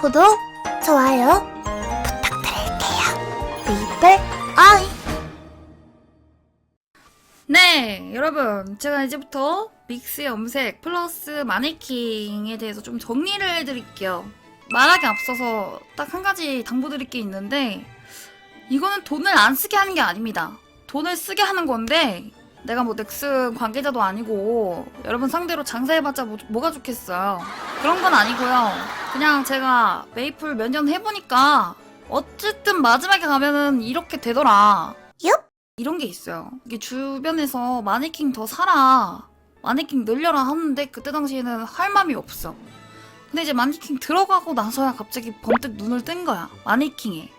구독, 좋아요 부탁드릴게요. 메이플 아이. 네, 여러분. 제가 이제부터 믹스 염색 플러스 마네킹에 대해서 좀 정리를 해드릴게요. 말하기 앞서서 딱 한 가지 당부드릴 게 있는데, 이거는 돈을 안 쓰게 하는 게 아닙니다. 돈을 쓰게 하는 건데, 내가 뭐 넥슨 관계자도 아니고, 여러분 상대로 장사해봤자 뭐, 뭐가 좋겠어요. 그런 건 아니고요. 그냥 제가 메이플 몇 년 해보니까, 어쨌든 마지막에 가면은 이렇게 되더라. 이런 게 있어요. 이게 주변에서 마네킹 더 사라, 마네킹 늘려라 하는데 그때 당시에는 할 맘이 없어. 근데 이제 마네킹 들어가고 나서야 갑자기 번뜩 눈을 뜬 거야. 마네킹에.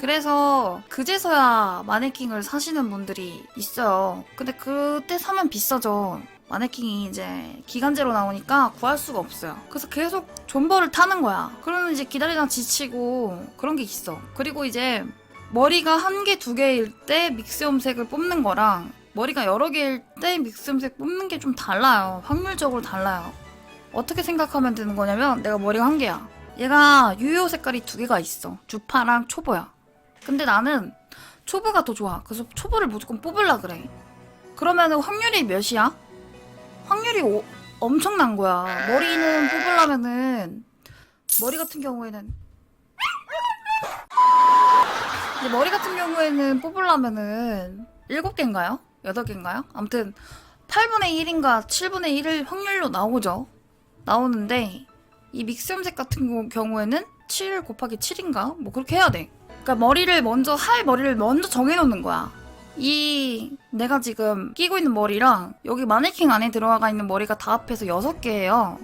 그래서 그제서야 마네킹을 사시는 분들이 있어요. 근데 그때 사면 비싸죠. 마네킹이 이제 기간제로 나오니까 구할 수가 없어요. 그래서 계속 존버를 타는 거야. 그러면 이제 기다리다 지치고 그런 게 있어. 그리고 이제 머리가 한 개, 두 개일 때 믹스 염색을 뽑는 거랑 머리가 여러 개일 때 믹스 염색 뽑는 게 좀 달라요. 확률적으로 달라요. 어떻게 생각하면 되는 거냐면 내가 머리가 한 개야. 얘가 유효 색깔이 두 개가 있어. 주파랑 초보야. 근데 나는 초보가 더 좋아. 그래서 초보를 무조건 뽑으려 그래. 그러면 은 확률이 몇이야? 확률이 오- 엄청난 거야. 머리는 뽑으려면은 머리 같은 경우에는 이제 머리 같은 경우에는 뽑으려면은 7개인가요? 8개인가요? 아무튼 8분의 1인가 7분의 1을 확률로 나오죠. 나오는데 이 믹스 염색 같은 경우- 경우에는 7 곱하기 7인가? 뭐 그렇게 해야 돼. 그러니까 머리를 먼저 할 머리를 먼저 정해놓는 거야. 이 내가 지금 끼고 있는 머리랑 여기 마네킹 안에 들어가 있는 머리가 다 합해서 6개예요.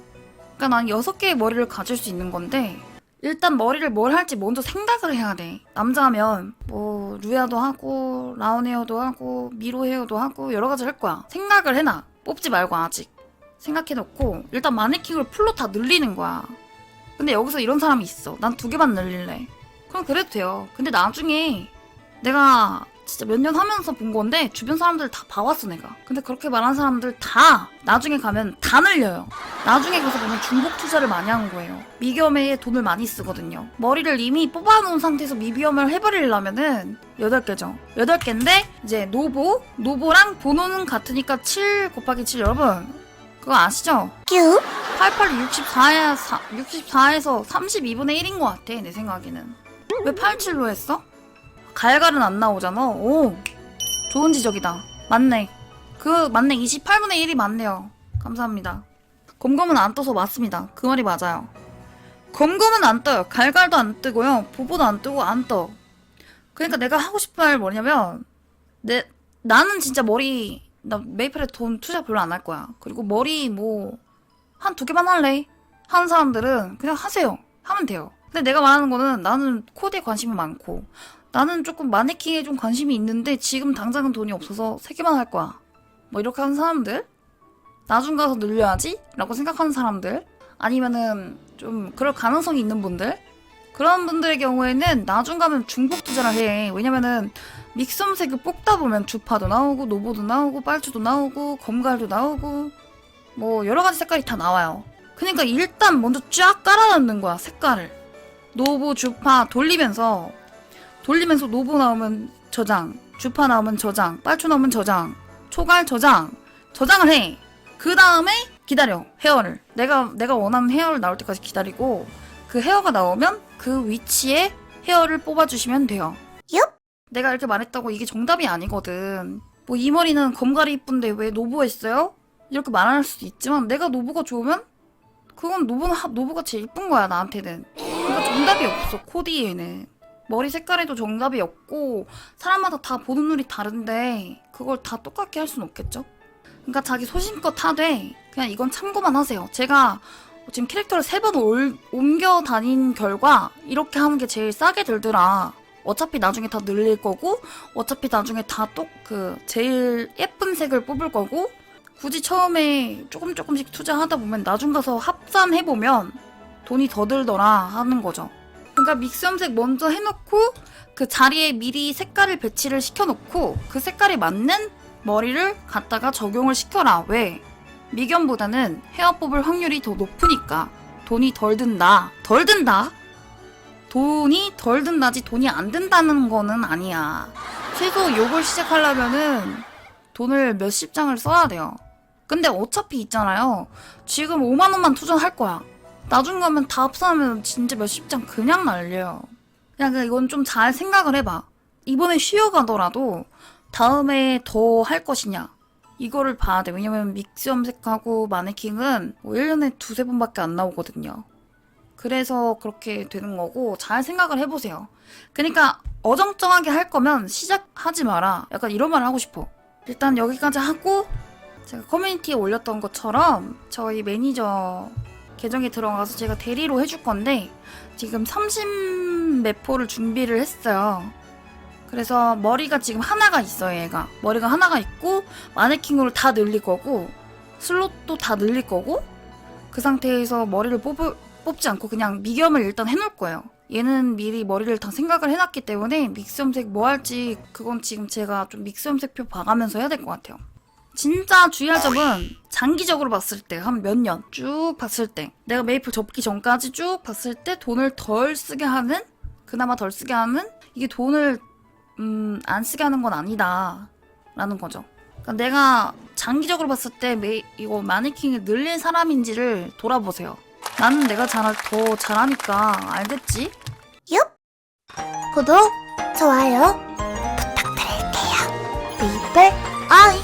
그러니까 난 6개의 머리를 가질 수 있는 건데 일단 머리를 뭘 할지 먼저 생각을 해야 돼. 남자면 뭐 루야도 하고 라운 헤어도 하고 미로 헤어도 하고 여러 가지 할 거야. 생각을 해놔. 뽑지 말고 아직. 생각해놓고 일단 마네킹을 풀로 다 늘리는 거야. 근데 여기서 이런 사람이 있어. 난 두 개만 늘릴래. 그럼 그래도 돼요. 근데 나중에 내가 진짜 몇 년 하면서 본 건데 주변 사람들 다 봐왔어 내가. 근데 그렇게 말하는 사람들 다 나중에 가면 다 늘려요. 나중에 가서 보면 중복 투자를 많이 한 거예요. 미겸에 돈을 많이 쓰거든요. 머리를 이미 뽑아놓은 상태에서 미비염을 해버리려면은 8개죠. 8개인데 이제 노보, 노보랑 보노는 같으니까 7 곱하기 7 여러분 그거 아시죠? 뀨. 88 64야 64에서 32분의 1인 것 같아 내 생각에는. 왜 87로 했어? 갈갈은 안 나오잖아. 오 좋은 지적이다. 맞네. 그 맞네 28분의 1이 맞네요. 감사합니다. 검검은 안 떠서 맞습니다. 그 말이 맞아요. 검검은 안 떠요. 갈갈도 안 뜨고요. 보보도 안 뜨고 안 떠. 그러니까 내가 하고 싶은 말 뭐냐면 내 나는 진짜 머리 나 메이플에 돈 투자 별로 안 할 거야. 그리고 머리 뭐 한 두 개만 할래. 하는 사람들은 그냥 하세요. 하면 돼요. 근데 내가 말하는 거는 나는 코디에 관심이 많고 나는 조금 마네킹에 좀 관심이 있는데 지금 당장은 돈이 없어서 세 개만 할 거야. 뭐 이렇게 하는 사람들? 나중 가서 늘려야지? 라고 생각하는 사람들? 아니면은 좀 그럴 가능성이 있는 분들? 그런 분들의 경우에는 나중 가면 중복 투자를 해. 왜냐면은 믹섬색을 뽑다 보면 주파도 나오고 노보도 나오고 빨주도 나오고 검갈도 나오고 뭐 여러 가지 색깔이 다 나와요. 그러니까 일단 먼저 쫙 깔아놓는 거야 색깔을 노보 주파 돌리면서 돌리면서 노보 나오면 저장 주파 나오면 저장 빨주 나오면 저장 초갈 저장 저장을 해. 그 다음에 기다려 헤어를. 내가 내가 원하는 헤어를 나올 때까지 기다리고 그 헤어가 나오면 그 위치에 헤어를 뽑아주시면 돼요. 얍. 내가 이렇게 말했다고 이게 정답이 아니거든. 뭐 이 머리는 검갈이 이쁜데 왜 노보했어요? 이렇게 말할 수도 있지만 내가 노보가 좋으면 그건 노보는 하- 노보가 제일 이쁜 거야 나한테는. 그러니까 정답이 없어 코디에는. 머리 색깔에도 정답이 없고 사람마다 다 보는 눈이 다른데 그걸 다 똑같게 할 수는 없겠죠? 그러니까 자기 소신껏 하되 그냥 이건 참고만 하세요. 제가 지금 캐릭터를 세 번 옮겨 다닌 결과 이렇게 하는 게 제일 싸게 들더라. 어차피 나중에 다 늘릴 거고 어차피 나중에 다또그 제일 예쁜 색을 뽑을 거고 굳이 처음에 조금 조금씩 투자하다 보면 나중 가서 합산해 보면 돈이 더 들더라 하는 거죠. 그러니까 믹스 염색 먼저 해놓고 그 자리에 미리 색깔을 배치를 시켜놓고 그 색깔에 맞는 머리를 갖다가 적용을 시켜라. 왜? 미견보다는 헤어 뽑을 확률이 더 높으니까. 돈이 덜 든다. 덜 든다? 돈이 덜 든다지 돈이 안 든다는 거는 아니야. 최소 요걸 시작하려면은 돈을 몇십 장을 써야 돼요. 근데 어차피 있잖아요. 지금 5만 원만 투자할 거야. 나중 가면 다 합산하면 진짜 몇십 장 그냥 날려요. 그냥 그 이건 좀 잘 생각을 해봐. 이번에 쉬어가더라도 다음에 더 할 것이냐. 이거를 봐야 돼. 왜냐면 믹스 염색하고 마네킹은 뭐 1년에 두세 번밖에 안 나오거든요. 그래서 그렇게 되는 거고 잘 생각을 해보세요. 그러니까 어정쩡하게 할 거면 시작하지 마라. 약간 이런 말 하고 싶어. 일단 여기까지 하고 제가 커뮤니티에 올렸던 것처럼 저희 매니저 계정에 들어가서 제가 대리로 해줄 건데 지금 30 매포를 준비를 했어요. 그래서 머리가 지금 하나가 있어요, 얘가. 머리가 하나가 있고 마네킹으로 다 늘릴 거고 슬롯도 다 늘릴 거고 그 상태에서 머리를 뽑, 뽑지 않고 그냥 미겸을 일단 해놓을 거예요. 얘는 미리 머리를 다 생각을 해놨기 때문에 믹스 염색 뭐 할지 그건 지금 제가 좀 믹스 염색표 봐가면서 해야 될 것 같아요. 진짜 주의할 점은 장기적으로 봤을 때 한 몇 년 쭉 봤을 때 내가 메이플 접기 전까지 쭉 봤을 때 돈을 덜 쓰게 하는 그나마 덜 쓰게 하는 이게 돈을 음, 안 쓰게 하는 건 아니다 라는 거죠. 그러니까 내가 장기적으로 봤을 때 메, 이거 마네킹을 늘릴 사람인지를 돌아보세요. 나는 내가 잘, 더 잘하니까 알겠지? 구독, 좋아요 부탁드릴게요. 메이플 아이